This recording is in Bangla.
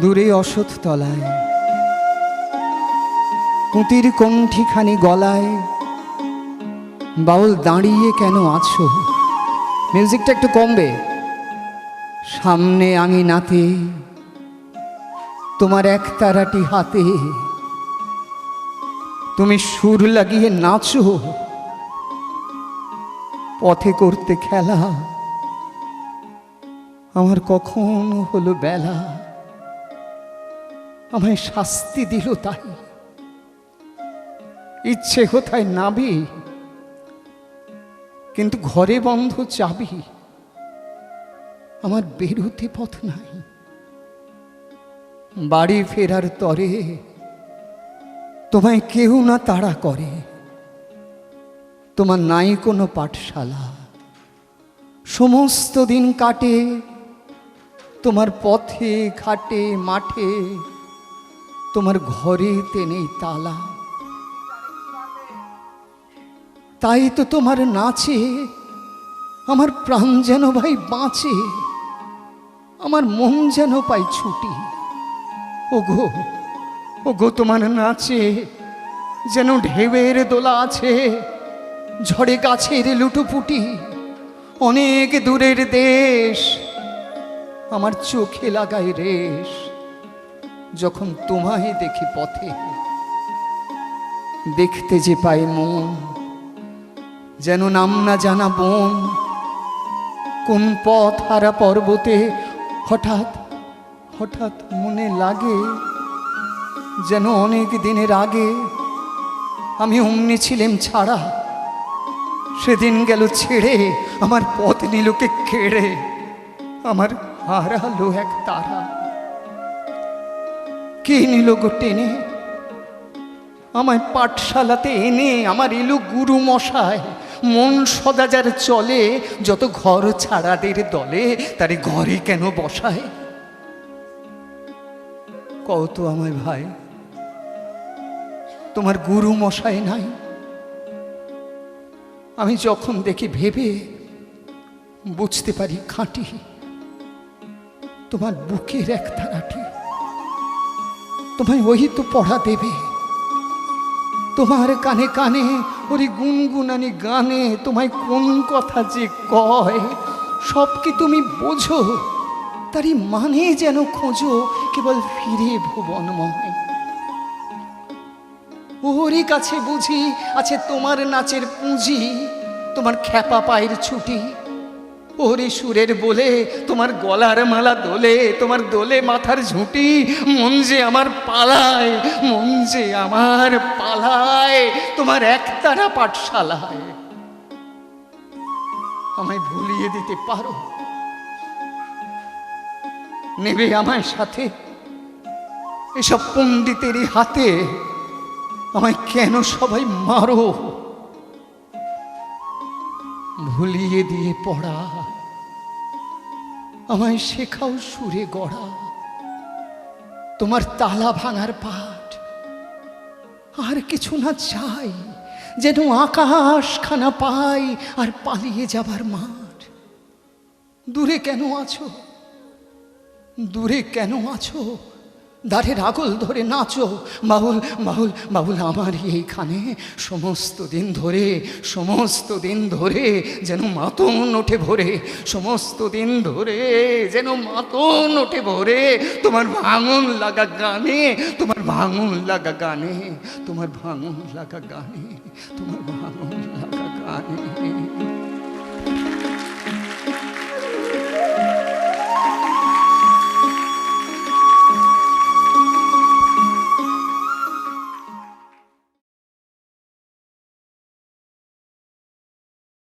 দূরে অসৎ তলায় কুতির কণ্ঠিখানি গলায়, বাউল দাঁড়িয়ে কেন আছো? মিউজিকটা একটু কমবে। সামনে আমি নাতে, তোমার এক তারাটি হাতে। তুমি সুর লাগিয়ে নাচো। পথে করতে খেলা। আমার কখন হলো বেলা? আমায় শাস্তি দিল তাই। ইচ্ছে কোথায় নাবি কিন্তু ঘরে বন্ধ চাবি। আমার বেরোতে পথ নাই। বাড়ি ফেরার তরে তোমায় কেউ না তাড়া করে। তোমার নাই কোনো পাঠশালা। সমস্ত দিন কাটে, তোমার পথে, ঘাটে, মাঠে তোমার ঘরেতে নেই তালা। তাই তো তোমার নাচে, আমার প্রাণ যেন ভাই বাঁচে, আমার মন যেন পাই ছুটি। ওগো ওগো তোমার নাচে যেন ঢেউয়ের দোলা আছে, ঝড়ে গাছের লুটোপুটি, অনেক দূরের দেশ আমার চোখে লাগায় রেশ। যখন তোমায় দেখি পথে, দেখতে যে পাই মন, যেন নাম না জানা বন, কোন পথ হারা পর্বতে হঠাৎ হঠাৎ মনে লাগে, যেন অনেক দিনের আগে আমি অমনি ছিলাম ছাড়া, সেদিন গেল ছেড়ে আমার পথ নিলকে কেড়ে, আমার হারালো এক তারা। কে নিল গো টেনে আমায় পাঠশালাতে এনে আমার এলো গুরু মশায় মন সদা যার চলে, যত ঘর ছাড়াদের দলে, তারে ঘরে কেন বসায়? কত আমায় ভাই, তোমার গুরু মশাই নাই? আমি যখন দেখি ভেবে, বুঝতে পারি খাঁটি, তোমার বুকের এক তারাটি তোমায় ওই তো পড়া দেবে তোমার কানে কানে ওরে গুনগুনানি গানে তোমায় কোন কথা যে কয় সব কি তুমি বোঝো তারই মানে যেন খোঁজো কেবল ফিরে ভুবন ভুবনময় ওরই কাছে বুঝি আছে তোমার নাচের পুঁজি তোমার খ্যাপা পায়ের ছুটি ওরে সুরের বলে, তোমার গলার মালা দোলে, তোমার দোলে মাথার ঝুঁটি, মন যে আমার পালায়, মন যে আমার পালায়, তোমার একতারা পাঠশালায়। আমায় ভুলিয়ে দিতে পারো? নেবে আমায় সাথে? এসব পণ্ডিতেরই হাতে আমায় কেন সবাই মারো? ভুলিয়ে দিয়ে পড়া। আমায় শেখাও সুরে গড়া। তোমার তালা ভাঙার পাঠ। আর কিছু না চাই, যেন আকাশ খানা পাই আর পালিয়ে যাবার মাঠ। দূরে কেন আছো? দূরে কেন আছো? দাঁড়ের আগল ধরে নাচো। বাউল বাউল বাউল আমার এইখানে। সমস্ত দিন ধরে, সমস্ত দিন ধরে যেন মাতন ওঠে ভরে। সমস্ত দিন ধরে যেন মাতন ওঠে ভরে। তোমার ভাঙন লাগা গানে, তোমার ভাঙন লাগা গানে, তোমার ভাঙন লাগা গানে, তোমার ভাঙন লাগা গানে।